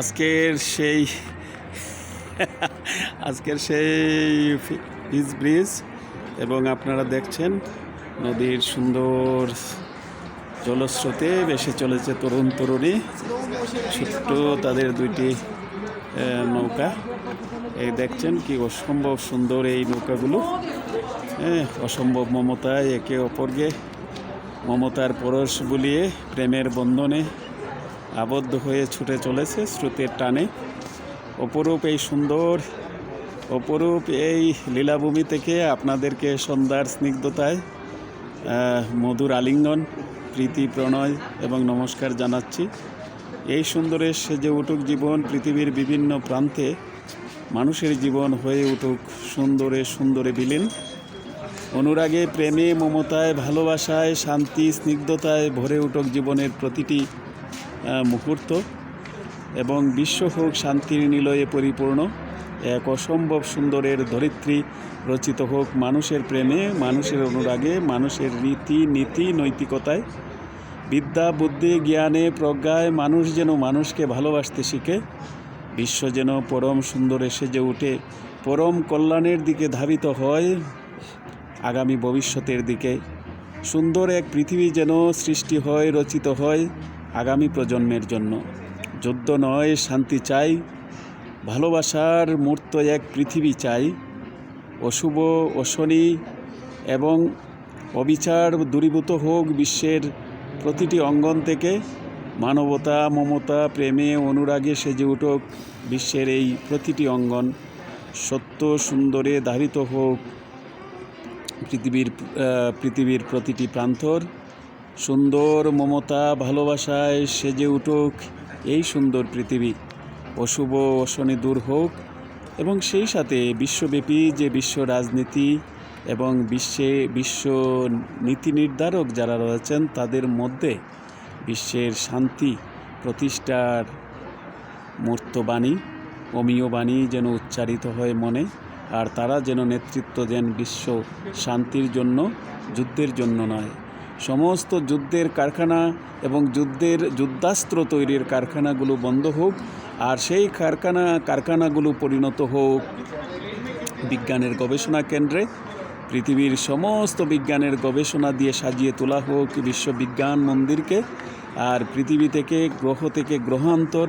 আজকের সেই আজকের সেই পিচ ব্রিজ এবং আপনারা দেখছেন নদীর সুন্দর জলস্রোতে ভেসে চলেছে তরুণ তরুণী। ছোট্ট তাদের দুইটি নৌকা। এই দেখছেন কি অসম্ভব সুন্দর এই নৌকাগুলো। হ্যাঁ অসম্ভব মমতায় একে অপরকে মমতার পরশ বুলিয়ে প্রেমের বন্ধনে আবদ্ধ হয়ে ছুটে চলেছে স্রোতের টানে। অপরূপ এই সুন্দর, অপরূপ এই লীলাভূমি থেকে আপনাদেরকে সন্ধ্যার স্নিগ্ধতায় মধুর আলিঙ্গন, প্রীতি প্রণয় এবং নমস্কার জানাচ্ছি। এই সুন্দরের সেজে উঠুক জীবন পৃথিবীর বিভিন্ন প্রান্তে। মানুষের জীবন হয়ে উঠুক সুন্দরে সুন্দরে বিলীন। অনুরাগে, প্রেমে, মমতায়, ভালোবাসায়, শান্তি, স্নিগ্ধতায় ভরে উঠুক জীবনের প্রতিটি মুহূর্ত এবং বিশ্ব হোক শান্তির নিলয়ে পরিপূর্ণ। এক অসম্ভব সুন্দরের ধরিত্রী রচিত হোক মানুষের প্রেমে, মানুষের অনুরাগে, মানুষের রীতি নীতি নৈতিকতায়। বিদ্যা, বুদ্ধি, জ্ঞানে, প্রজ্ঞায় মানুষ যেন মানুষকে ভালোবাসতে শিখে, বিশ্ব যেন পরম সুন্দরে সেজে উঠে, পরম কল্যাণের দিকে ধাবিত হয় আগামী ভবিষ্যতের দিকে। সুন্দর এক পৃথিবী যেন সৃষ্টি হয়, রচিত হয়। আগামী প্রজন্মের জন্য। যুদ্ধ নয়, শান্তি চাই। ভালোবাসার মূর্ত এক পৃথিবী চাই। অশুভ অশনি এবং অবিচার দূরীভূত হোক বিশ্বের প্রতিটি অঙ্গন থেকে, মানবতা, মমতা, প্রেমে, অনুরাগে সেজে উঠুক বিশ্বের এই প্রতিটি অঙ্গন। সত্য সুন্দরে ধারিত হোক পৃথিবীর পৃথিবীর প্রতিটি প্রান্তর। সুন্দর মমতা ভালোবাসায় সেজে উঠুক এই সুন্দর পৃথিবী। অশুভ অশনি দূর হোক এবং সেই সাথে বিশ্বব্যাপী যে বিশ্ব রাজনীতি এবং বিশ্বে বিশ্ব নীতি নির্ধারক যারা রয়েছেন, তাদের মধ্যে বিশ্বের শান্তি, প্রতিষ্ঠার মূর্তবাণী, অমীয় বাণী যেন উচ্চারিত হয় মনে, আর তারা যেন নেতৃত্ব দেন বিশ্ব শান্তির জন্য, যুদ্ধের জন্য নয়। সমস্ত যুদ্ধের কারখানা এবং যুদ্ধের যুদ্ধাস্ত্র তৈরির কারখানাগুলো বন্ধ হোক, আর সেই কারখানা, কারখানাগুলো পরিণত হোক। বিজ্ঞানের গবেষণা কেন্দ্রে পৃথিবীর সমস্ত বিজ্ঞানের গবেষণা দিয়ে সাজিয়ে তোলা হোক বিশ্ববিজ্ঞান মন্দিরকে, আর পৃথিবী থেকে, গ্রহ থেকে গ্রহান্তর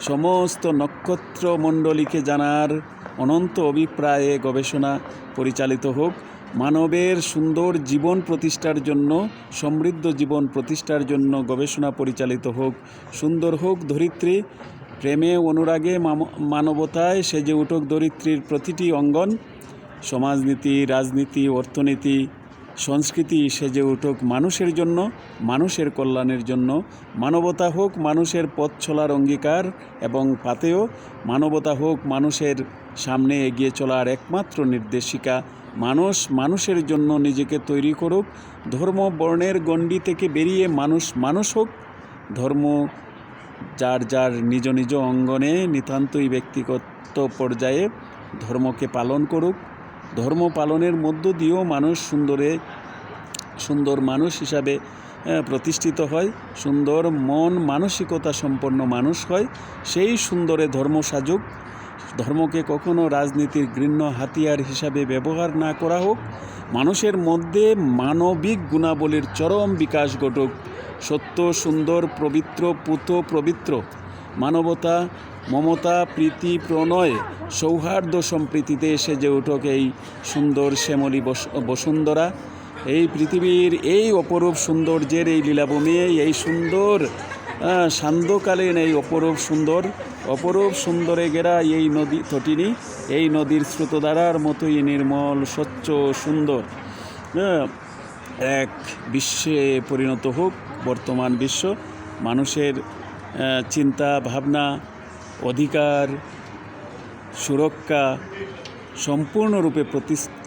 সমস্ত নক্ষত্রমণ্ডলীকে জানার অনন্ত অভিপ্রায়ে গবেষণা পরিচালিত হোক। মানবের সুন্দর জীবন প্রতিষ্ঠার জন্য, সমৃদ্ধ জীবন প্রতিষ্ঠার জন্য গবেষণা পরিচালিত হোক, সুন্দর হোক ধরিত্রী, প্রেমে অনুরাগে মানবতায় সেজে উঠুক ধরিত্রীর প্রতিটি অঙ্গন, সমাজনীতি, রাজনীতি, অর্থনীতি, সংস্কৃতি সেজে উঠুক মানুষের জন্য, মানুষের কল্যাণের জন্য, মানবতা হোক মানুষের পথ চলার অঙ্গীকার এবং পাতেও, মানবতা হোক মানুষের সামনে এগিয়ে চলার একমাত্র নির্দেশিকা মানুষ মানুষের জন্য নিজেকে তৈরি করুক। ধর্ম বর্ণের গণ্ডি থেকে বেরিয়ে মানুষ মানুষ হোক। ধর্ম যার যার নিজ নিজ অঙ্গনে নিতান্তই ব্যক্তিগত পর্যায়ে ধর্মকে পালন করুক। ধর্ম পালনের মধ্য দিয়েও মানুষ সুন্দরে, সুন্দর মানুষ হিসাবে প্রতিষ্ঠিত হয়। সুন্দর মন মানসিকতা সম্পন্ন মানুষ হয়। সেই সুন্দরে ধর্ম সাজুক। ধর্মকে কখনো রাজনীতির গৃহ্য হাতিয়ার হিসাবে ব্যবহার না করা হোক, মানুষের মধ্যে মানবিক গুণাবলীর চরম বিকাশ ঘটুক। সত্য, সুন্দর, পবিত্র, পুত পবিত্র। মানবতা, মমতা, প্রীতি, প্রণয়, সৌহার্দ্য সম্প্রীতিতে যে উঠুক এই সুন্দর শ্যামলী বস- বসুন্ধরা। এই পৃথিবীর এই অপরূপ সৌন্দর্যের এই লীলাভূমি, এই সুন্দর সান্ধ্যকালীন এই অপরূপ সুন্দর, অপরূপ সুন্দরে ঘেরা এই নদী তটিনী এই নদীর স্রোতধারার মতোই নির্মল, স্বচ্ছ, সুন্দর। এক বিশ্বে পরিণত হোক বর্তমান বিশ্ব, মানুষের চিন্তা, ভাবনা, অধিকার, সুরক্ষা সম্পূর্ণরূপে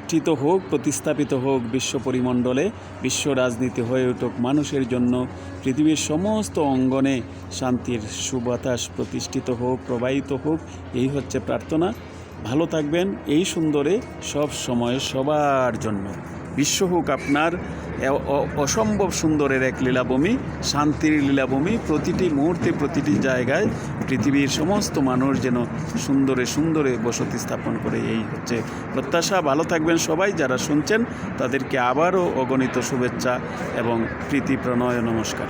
প্রতিষ্ঠিত হোক, প্রতিস্থাপিত হোক বিশ্ব পরিমণ্ডলে, বিশ্ব রাজনীতি হয়ে উঠুক মানুষের জন্য, পৃথিবীর সমস্ত অঙ্গনে শান্তির সুবাতাস প্রতিষ্ঠিত হোক, প্রবাহিত হোক, এই হচ্ছে প্রার্থনা। ভালো থাকবেন এই সুন্দরে সব সময় সবার জন্য। বিশ্ব হোক আপনার অসম্ভব সুন্দরের এক লীলাভূমি, শান্তির লীলাভূমি, প্রতিটি মুহূর্তে, প্রতিটি জায়গায় পৃথিবীর সমস্ত মানুষ যেন সুন্দরে সুন্দরে বসতি স্থাপন করে। এই হচ্ছে প্রত্যাশা। ভালো থাকবেন সবাই। যারা শুনছেন, তাদেরকে আবারও অগণিত শুভেচ্ছা এবং প্রীতি, প্রণয় নমস্কার।